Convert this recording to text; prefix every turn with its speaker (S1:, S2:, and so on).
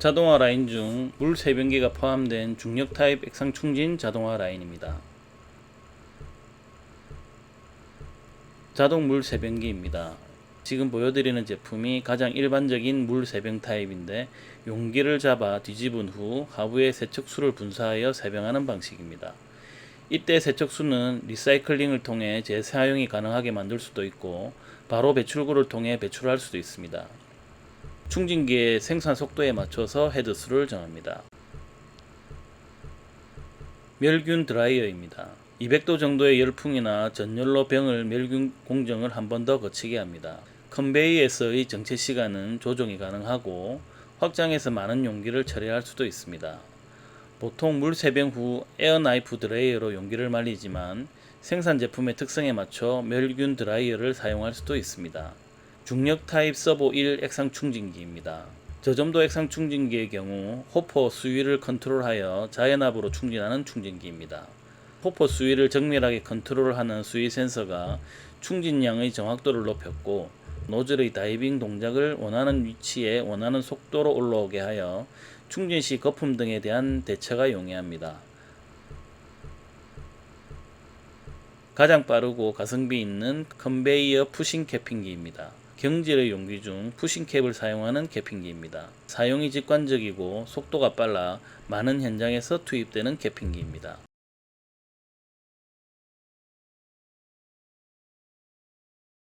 S1: 자동화 라인 중 물 세변기가 포함된 중력 타입 액상 충진 자동화 라인입니다. 자동 물 세변기입니다. 지금 보여드리는 제품이 가장 일반적인 물 세병 타입인데 용기를 잡아 뒤집은 후 하부에 세척수를 분사하여 세병하는 방식입니다. 이때 세척수는 리사이클링을 통해 재사용이 가능하게 만들 수도 있고 바로 배출구를 통해 배출할 수도 있습니다. 충진기의 생산 속도에 맞춰서 헤드 수를 정합니다. 멸균 드라이어입니다. 200도 정도의 열풍이나 전열로 병을 멸균 공정을 한 번 더 거치게 합니다. 컨베이에서의 정체 시간은 조정이 가능하고 확장해서 많은 용기를 처리할 수도 있습니다. 보통 물 세병 후 에어나이프 드라이어로 용기를 말리지만 생산 제품의 특성에 맞춰 멸균 드라이어를 사용할 수도 있습니다. 중력 타입 서보 1 액상 충진기입니다. 저점도 액상 충진기의 경우 호퍼 수위를 컨트롤하여 자연압으로 충진하는 충진기입니다. 호퍼 수위를 정밀하게 컨트롤하는 수위 센서가 충진량의 정확도를 높였고 노즐의 다이빙 동작을 원하는 위치에 원하는 속도로 올라오게 하여 충진 시 거품 등에 대한 대처가 용이합니다. 가장 빠르고 가성비 있는 컨베이어 푸싱 캐핑기입니다. 경질의 용기 중 푸싱캡을 사용하는 캐핑기입니다. 사용이 직관적이고 속도가 빨라 많은 현장에서 투입되는 캐핑기입니다.